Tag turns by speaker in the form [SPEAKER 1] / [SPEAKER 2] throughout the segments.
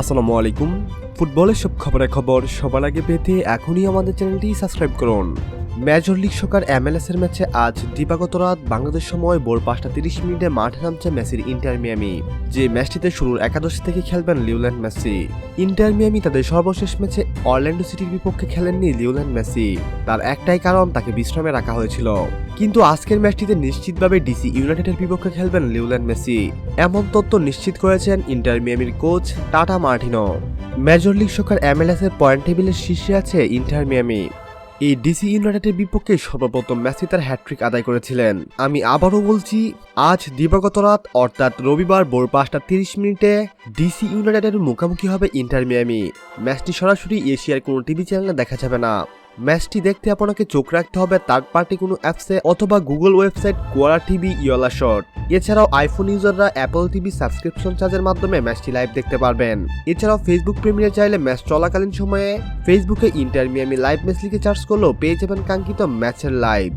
[SPEAKER 1] আসসালামু আলাইকুম। ফুটবলের সব খবরের খবর সবার আগে পেতে এখনই আমাদের চ্যানেলটি সাবস্ক্রাইব করুন। মেজর লিগ সকার এমএলএস এর ম্যাচে আজ দিবাগত রাত বাংলাদেশ সময় ভোর পাঁচটা তিরিশ মিনিটে মাঠে নামছে মেসির ইন্টার মিয়ামি, যে ম্যাচটিতে শুরুর একাদশ থেকে খেলবেন লিওল্যান্ড মেসি। ইন্টার মিয়ামি তাদের সর্বশেষ ম্যাচে অরল্যান্ডো সিটির বিপক্ষে খেলেননি লিওল্যান্ড মেসি। তার একটাই কারণ তাকে বিশ্রামে রাখা হয়েছিল। কিন্তু আজকের ম্যাচটিতে নিশ্চিতভাবে ডিসি ইউনাইটেডের বিপক্ষে খেলবেন লিওল্যান্ড মেসি। এমন তথ্য নিশ্চিত করেছেন Inter মিয়ামির coach Tata Martino. Major League Soccer MLS এর পয়েন্ট টেবিলের শীর্ষে আছে ইন্টার মিয়ামি। এই ডিসি ইউনাইটেডের বিপক্ষে সর্বপ্রথম মেসি তার হ্যাট্রিক আদায় করেছিলেন। আমি আবারও বলছি, আজ দিবাগত রাত, অর্থাৎ রবিবার ভোর পাঁচটা তিরিশ মিনিটে ডিসি ইউনাইটেডের মুখোমুখি হবে ইন্টার মিয়ামি। ম্যাচটি সরাসরি এশিয়ার কোনো টিভি চ্যানেলে দেখা যাবে না। ম্যাচটি দেখতে আপনাকে চোখ রাখতে হবে থার্ড পার্টি কোনো অ্যাপসে অথবা Google website Quora TV Yalla Shoot এছাড়াও আইফোন ইউজাররা অ্যাপল টিভি সাবস্ক্রিপশন চার্জের মাধ্যমে ম্যাচটি লাইভ দেখতে পারবেন। এছাড়াও ফেসবুক প্রিমিয়ার চাইলে ম্যাচ চলাকালীন সময়ে ফেসবুকে ইন্টার মিয়ামি লাইভ ম্যাচ লিখে চার্জ করলেও পেয়ে যাবেন কাঙ্ক্ষিত ম্যাচের লাইভ।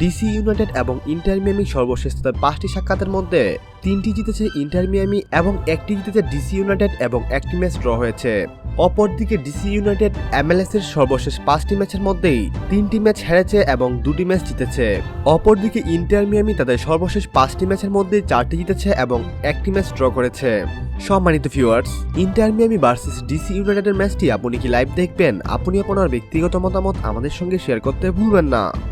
[SPEAKER 1] ডিসি ইউনাইটেড এবং ইন্টার মিয়ামি সর্বশেষ তাদের পাঁচটি সাক্ষাতের মধ্যে তিনটি জিতেছে ইন্টার মিয়ামি এবং একটি জিতেছে ডিসি ইউনাইটেড এবং একটি ম্যাচ ড্র হয়েছে। অপরদিকে ডিসি ইউনাইটেড এমএলএস এর সর্বশেষ পাঁচটি ম্যাচের মধ্যেই তিনটি ম্যাচ হেরেছে এবং দুটি ম্যাচ জিতেছে। অপরদিকে ইন্টার মিয়ামি তাদের সর্বশেষ পাঁচটি ম্যাচের মধ্যে চারটি জিতেছে এবং একটি ম্যাচ ড্র করেছে। সম্মানিত viewers Inter Miami versus D C ইউনাইটেডের ম্যাচটি আপনি কি লাইভ দেখবেন? আপনি আপনার ব্যক্তিগত মতামত আমাদের সঙ্গে শেয়ার করতে ভুলবেন না।